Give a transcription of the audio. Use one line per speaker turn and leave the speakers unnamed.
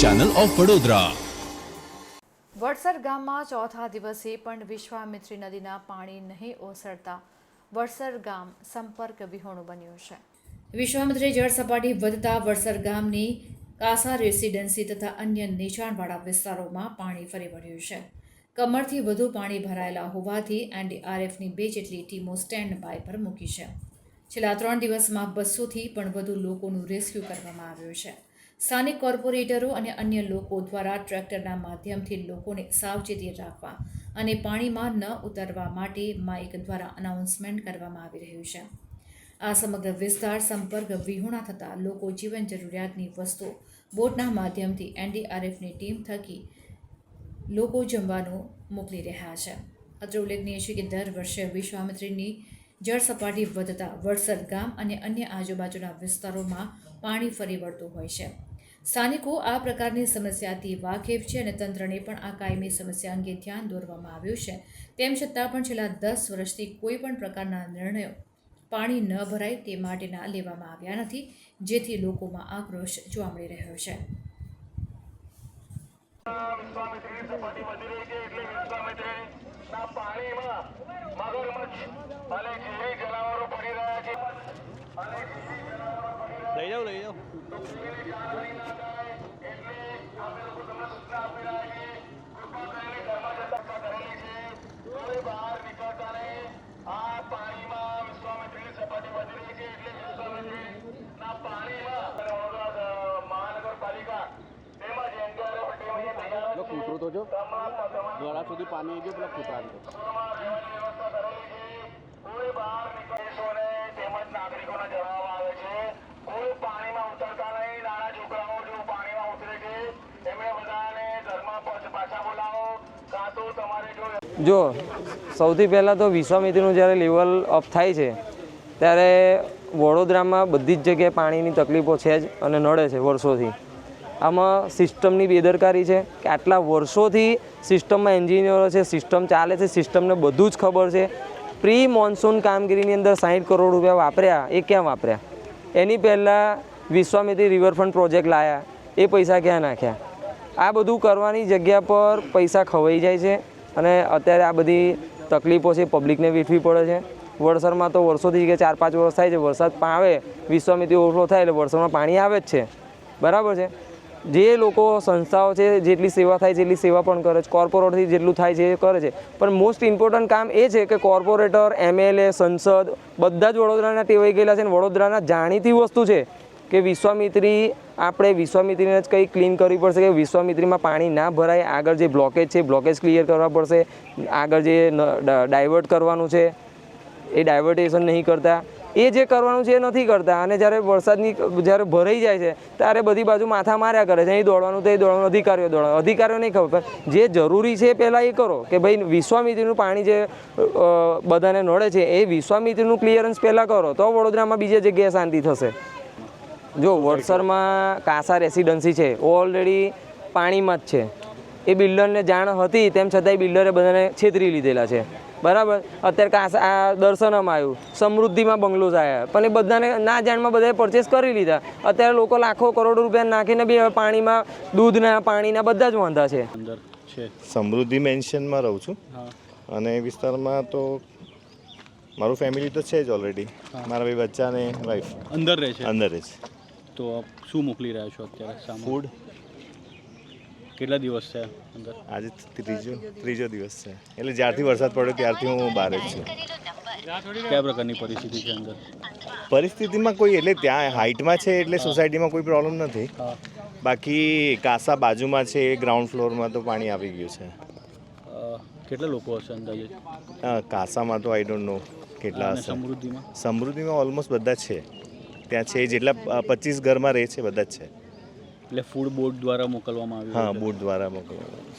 Channel of Vadodara
Vadsar ગામમાં ચોથા દિવસે પણ વિશ્વામિત્રી નદીના પાણી નહીં ઓસરતા વડસર ગામ સંપર્ક વિહોણું બન્યું છે. વિશ્વામિત્રી જળ સપાટી વધતા વડસર ગામની કાસા રેસિડેન્સી તથા અન્ય નીચાણવાળા વિસ્તારોમાં પાણી ફરી વળ્યું છે. કમરથી વધુ પાણી ભરાયેલા હોવાથી એનડીઆરએફની બે જેટલી ટીમો સ્ટેન્ડ બાય પર મૂકી છે. છેલ્લા ત્રણ દિવસમાં બસોથી પણ વધુ લોકોનું રેસ્ક્યુ કરવામાં આવ્યું છે. સ્થાનિક કોર્પોરેટરો અને અન્ય લોકો દ્વારા ટ્રેક્ટરના માધ્યમથી લોકોને સાવચેતી રાખવા અને પાણીમાં ન ઉતરવા માટે માઇક દ્વારા અનાઉન્સમેન્ટ કરવામાં આવી રહ્યું છે. આ સમગ્ર વિસ્તાર સંપર્ક વિહોણા થતાં લોકો જીવન જરૂરિયાતની વસ્તુઓ બોટના માધ્યમથી એનડીઆરએફની ટીમ થકી લોકો જમવાનું મોકલી રહ્યા છે. અત્રે ઉલ્લેખનીય છે કે દર વર્ષે વિશ્વામિત્રીની જળ સપાટી વધતા વડસર ગામ અને અન્ય આજુબાજુના વિસ્તારોમાં પાણી ફરી વળતું હોય છે. સ્થાનિકો આ પ્રકારની સમસ્યાથી વાકેફ છે અને તંત્રને પણ આ કાયમી સમસ્યા અંગે ધ્યાન દોરવામાં આવ્યું છે. તેમ છતાં પણ છેલ્લા દસ વર્ષથી કોઈ પણ પ્રકારના નિર્ણયો પાણી ન ભરાય તે માટેના લેવામાં આવ્યા નથી, જેથી લોકોમાં આક્રોશ જોવા મળી રહ્યો છે.
વિશ્વામિત્રીની સપાટી વિશ્વામિત્રીના પાણીમાં મગરમચ્છ અને જીવી જનાવરો પડી રહ્યા છે. અને ઝેરી જનાવરો પડી રહ્યા
લઈ જાઓ લઈ જાઓ
છે એટલે અમે લોકો તમને સૂચના આપી રહ્યા છીએ કૃપા કરીને ઘરમાં જતા કરેલી છે કોઈ બહાર નીકળતા નહીં આ પાણીમાં વિશ્વામિત્રીની સપાટી વધી રહી છે એટલે વિશ્વામિત્રીના પાણીમાં અને વડોદરા મહાનગરપાલિકા તેમજ એનડીઆરએફ ટીમ અહીંયા તૈયાર
પેલો
છે
કૂતરો તો જો ગળા સુધી પાણી આવી ગયું પેલા કૂતરાની તો
વ્યવસ્થા કરેલી છે કોઈ બહાર નીકળીશોને તેમજ નાગરિકોને જણાવવામાં આવે છે. કોઈ પાણીમાં ઉતરતા નહીં. નાના છોકરાઓ જો પાણીમાં ઉતરે છે એમને બધાને ઘરમાં પાછા બોલાવો. કાં તો તમારે જો
જો સૌથી પહેલાં તો વિશ્વામિત્રીનું જ્યારે લેવલ અપ થાય છે ત્યારે વડોદરામાં બધી જ જગ્યાએ પાણીની તકલીફો છે જ અને નડે છે વર્ષોથી. આમાં સિસ્ટમની બેદરકારી છે કે આટલા વર્ષોથી સિસ્ટમમાં એન્જિનિયરો છે, સિસ્ટમ ચાલે છે, સિસ્ટમને બધું જ ખબર છે. પ્રી મોન્સૂન કામગીરીની અંદર સાહીઠ કરોડ રૂપિયા વાપર્યા, એ ક્યાં વાપર્યા? એની પહેલાં વિશ્વામિત્રી રિવરફ્રન્ટ પ્રોજેક્ટ લાયા, એ પૈસા ક્યાં નાખ્યા? આ બધું કરવાની જગ્યા પર પૈસા ખવાઈ જાય છે અને અત્યારે આ બધી તકલીફો છે, પબ્લિકને વેઠવી પડે છે. વરસાદમાં તો વર્ષોથી કે ચાર પાંચ વર્ષ થાય છે, વરસાદ આવે, વિશ્વામિત્રી ઓવરફ્લો થાય એટલે વરસાદમાં પાણી આવે જ છે. બરાબર છે? જે લોકો સંસ્થાઓ છે, જેટલી સેવા થાય છે, એટલી સેવા પણ કરે છે. કોર્પોરેટથી જેટલું થાય છે, એ કરે છે. પણ મોસ્ટ ઇમ્પોર્ટન્ટ કામ એ છે કે કોર્પોરેટર એમએલએ સંસદ બધા જ વડોદરાના ટેવાઈ ગયેલા છે અને વડોદરાના જાણીતી વસ્તુ છે કે વિશ્વામિત્રી, આપણે વિશ્વામિત્રીને જ કંઈ ક્લીન કરવી પડશે કે વિશ્વામિત્રીમાં પાણી ના ભરાય. આગળ જે બ્લોકેજ છે બ્લોકેજ ક્લિયર કરવા પડશે. આગળ જે ડાયવર્ટ કરવાનું છે, એ ડાયવર્ટેશન નહીં કરતા. એ જે કરવાનું છે એ નથી કરતા. અને જ્યારે વરસાદની જ્યારે ભરાઈ જાય છે, ત્યારે બધી બાજુ માથા માર્યા કરે છે. અહીં દોડવાનું તો એ દોડવાનું, અધિકારીઓ દોડવાનું. અધિકારીઓ નહીં ખબર જે જરૂરી છે પહેલાં એ કરો કે ભાઈ વિશ્વામિત્રીનું પાણી જે બધાને નડે છે, એ વિશ્વામિત્રીનું ક્લિયરન્સ પહેલાં કરો, તો વડોદરામાં બીજી જગ્યાએ શાંતિ થશે. જો વડસરમાં કાંસા રેસિડન્સી છે ઓલરેડી પાણીમાં જ છે. એ બિલ્ડરને જાણ હતી, તેમ છતાંય બિલ્ડરે બધાને છેતરી લીધેલા છે. બરાબર? અત્યારે કાંસ આ દર્શનમ આવ્યું. સમૃદ્ધિમાં બંગલોઝ આવ્યા પણ એ બધાને ના જાણમાં બધાએ પરચેસ કરી લીધા. અત્યારે લોકો લાખો કરોડો રૂપિયા નાખીને બી હવે પાણીમાં દૂધના પાણીના બધા જ વાંધા છે.
સમૃદ્ધિ મેન્શનમાં રહું છું. અને એ વિસ્તારમાં તો મારું ફેમિલી તો છે જ ઓલરેડી મારા બે બચ્ચા ને વાઈફ
અંદર રહે છે?
અંદર છે.
તો આપ શું મોકલી રહ્યા છો અત્યારે
ફૂડ
કેટલા દિવસ છે અંદર?
આજે ત્રીજો ત્રીજો દિવસ છે. એટલે જ્યારથી વરસાદ પડ્યો ત્યારથી હું બહાર જ છું.
કયા પ્રકારની પરિસ્થિતિ છે અંદર?
પરિસ્થિતિમાં કોઈ એટલે ત્યાં હાઇટમાં છે એટલે સોસાયટીમાં કોઈ પ્રોબ્લેમ નથી. બાકી કાસા બાજુમાં છે એ ગ્રાઉન્ડ ફ્લોરમાં તો પાણી આવી ગયું છે.
કેટલા લોકો હશે અંદાજે
કાસામાં તો આઈ ડોન્ટ નો કેટલા હશે.
સમૃદ્ધિમાં?
સમૃદ્ધિમાં ઓલમોસ્ટ બધા છે. ત્યાં છે જેટલા પચીસ ઘરમાં રહે છે બધા જ છે.
એટલે ફૂડ બોર્ડ દ્વારા મોકલવામાં આવ્યું
હા બોર્ડ દ્વારા મોકલવામાં